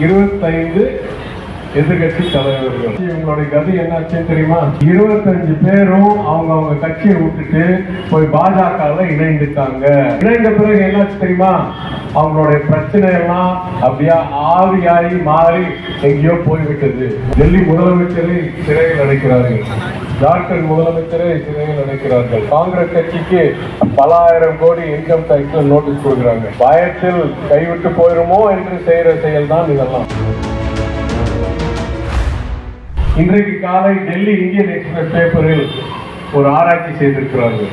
இருபத்தைந்து எதிர்கட்சி தலைவர்கள். இவங்களுடைய கதி என்னாச்சுன்னு தெரியுமா? இருபத்தஞ்சு பேரும் அவங்க அவங்க கட்சியை விட்டுட்டு போய் பாஜகல இணைந்துட்டாங்க. இணைந்த பிறகு என்னாச்சு தெரியுமா? அவங்களுடைய பிரச்சனை எல்லாம் அப்படியே ஆவியாகி மாறி எங்கேயோ போய்விட்டது. டெல்லி முதலமைச்சரை சிறையில் அடைக்கிறார்கள். ஜார்க்கண்ட் முதலமைச்சரே சிறையில் அடைக்கிறார்கள். காங்கிரஸ் கட்சிக்கு பல ஆயிரம் கோடி இன்கம் டேக்ஸ் நோட்டீஸ் கொடுக்குறாங்க. பயத்தில் கைவிட்டு போயிருமோ என்று செய்யற செயல் தான் இதெல்லாம். இன்றைக்கு காலை டெல்லி இந்தியன் எக்ஸ்பிரஸ் பேப்பரில் ஒரு ஆராய்ச்சி செய்திருக்கிறார்கள்.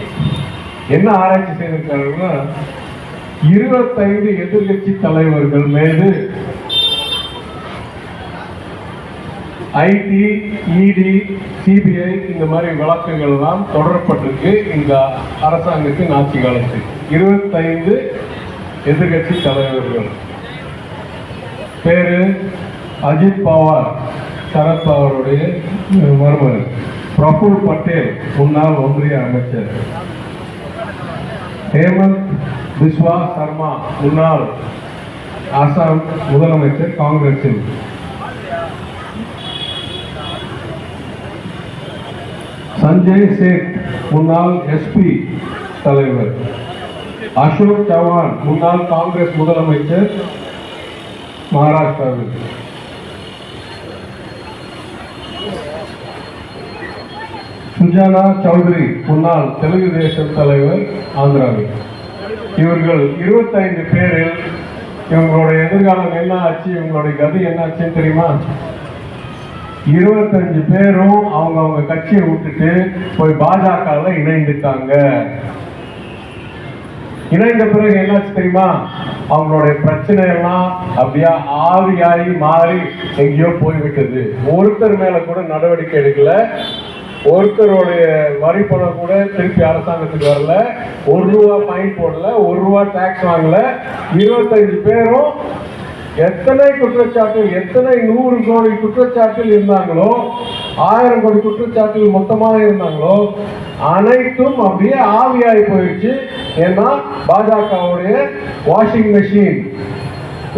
என்ன ஆராய்ச்சி செய்திருக்கிறார்கள்னா இருபத்தைந்து எதிர்கட்சி தலைவர்கள் மீது ஐடி இடி சிபிஐ இந்த மாதிரி வழக்குகள் எல்லாம் தொடரப்பட்டிருக்கு இந்த அரசாங்கத்தின் ஆட்சி காலத்தில். இருபத்தைந்து எதிர்கட்சி தலைவர்கள். பேரு அஜித் பவார் சரத் பவாருடைய மருமகன். பிரபுல் பட்டேல் முன்னாள் ஒன்றிய அமைச்சர். ஹேமந்த் பிஸ்வா சர்மா முன்னாள் அசாம் முதலமைச்சர் காங்கிரஸில் சஞ்சய் சேத் முன்னாள் எஸ்பி தலைவர். அசோக் சவான் முன்னாள் காங்கிரஸ் முதலமைச்சர் மகாராஷ்டிராவில். சுஜானா சௌத்ரி முன்னாள் தெலுங்கு தேசம் தலைவர் ஆந்திராவில். இவர்கள் இருபத்தைந்து பேரில் இவங்களுடைய எதிர்காலம் என்ன ஆச்சு இவங்களுடைய கதி என்னாச்சுன்னு தெரியுமா? இருபத்தஞ்சு பேரும் அவங்க அவங்க கட்சியை விட்டுட்டு போய் பாஜகல இணைந்துட்டாங்க. இணைந்த பிறகு என்னாச்சு தெரியுமா? அவங்களுடைய பிரச்சனை எல்லாம் அப்படியே ஆவியாகி மாறி எங்கேயோ போய்விட்டது. ஒருத்தர் மேல கூட நடவடிக்கை எடுக்கல. ஒருத்தருடைய வரி பணம் கூட திருப்பி அரசாங்கத்துக்கு வரல. ஒரு ரூபா ஃபைன் போடல ஒரு ரூபா டாக்ஸ் வாங்கல. இருபத்தஞ்சு பேரும் எத்தனை குற்றச்சாட்டு எத்தனை நூறு கோடி குற்றச்சாட்டில் இருந்தாங்களோ ஆயிரம் கோடி குற்றச்சாட்டில் மொத்தமாக இருந்தாங்களோ அனைத்தும் அப்படியே ஆவியாகி போயிடுச்சு. ஏன்னா பாஜகவுடைய வாஷிங் மெஷின்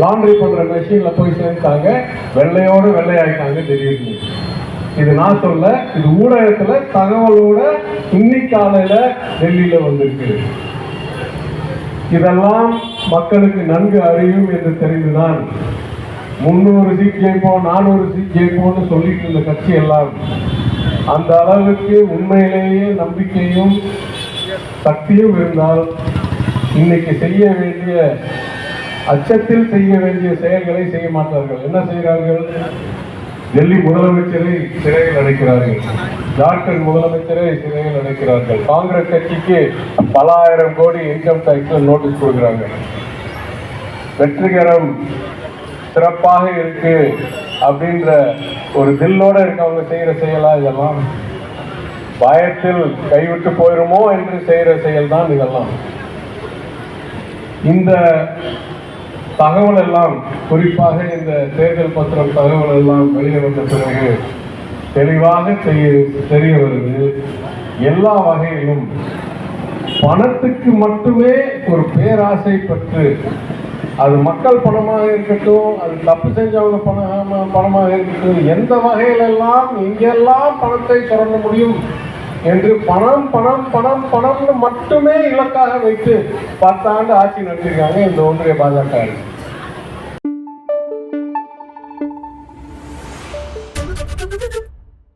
லாண்ட்ரி பண்ணுற மெஷினில் போய் சேர்ந்தாங்க வெள்ளையோடு வெள்ளையாயிட்டாங்க திடீர்னு. இது நான் சொல்ல இது ஊடகத்தில் தகவலோட இன்னைக்கு காலையில் டெல்லியில் வந்திருக்கு. இதெல்லாம் மக்களுக்கு நன்கு அறியும் என்று தெரிந்துதான் முன்னூறு சீட் ஜெயிப்போம் நானூறு சீட் ஜெயிப்போம்னு சொல்லிட்டு இருந்த கட்சி எல்லாம் அந்த அளவுக்கு உண்மையிலேயே நம்பிக்கையும் சக்தியும் இருந்தால் இன்னைக்கு செய்ய வேண்டிய அச்சத்தில் செய்ய வேண்டிய செயல்களை செய்ய மாட்டார்கள். என்ன செய்கிறார்கள்? டெல்லி முதலமைச்சரை சிறையில் அடைக்கிறார்கள். ஜார்க்கண்ட் முதலமைச்சரை சிறையில் அடைக்கிறார்கள். காங்கிரஸ் கட்சிக்கு பல ஆயிரம் கோடி இன்கம் டேக்ஸ் நோட்டீஸ் கொடுக்குறாங்க. வெற்றிகரம் சிறப்பாக இருக்கு அப்படின்ற ஒரு தில்லோட இருக்கவங்க செய்யற செயலா இதெல்லாம்? பயத்தில் கைவிட்டு போயிருமோ என்று செய்யற செயல் தான் இதெல்லாம். இந்த தகவல் எல்லாம் குறிப்பாக இந்த தேர்தல் பத்திரம் தகவல் எல்லாம் வெளியே வந்த பிறகு தெளிவாக தெரிய தெரிய வருது. எல்லா வகையிலும் பணத்துக்கு மட்டுமே ஒரு பேராசை பெற்று அது மக்கள் பணமாக இருக்கட்டும் அது தப்பு செஞ்சவங்க பணமா பணமாக இருக்கட்டும் எந்த வகையிலெல்லாம் எங்கெல்லாம் பணத்தை சுரண்ட முடியும் என்று பணம் பணம் பணம் பணம்னு மட்டுமே இலக்காக வைத்து பத்தாண்டு ஆட்சி நடத்திருக்காங்க இந்த ஒன்றிய பாஜக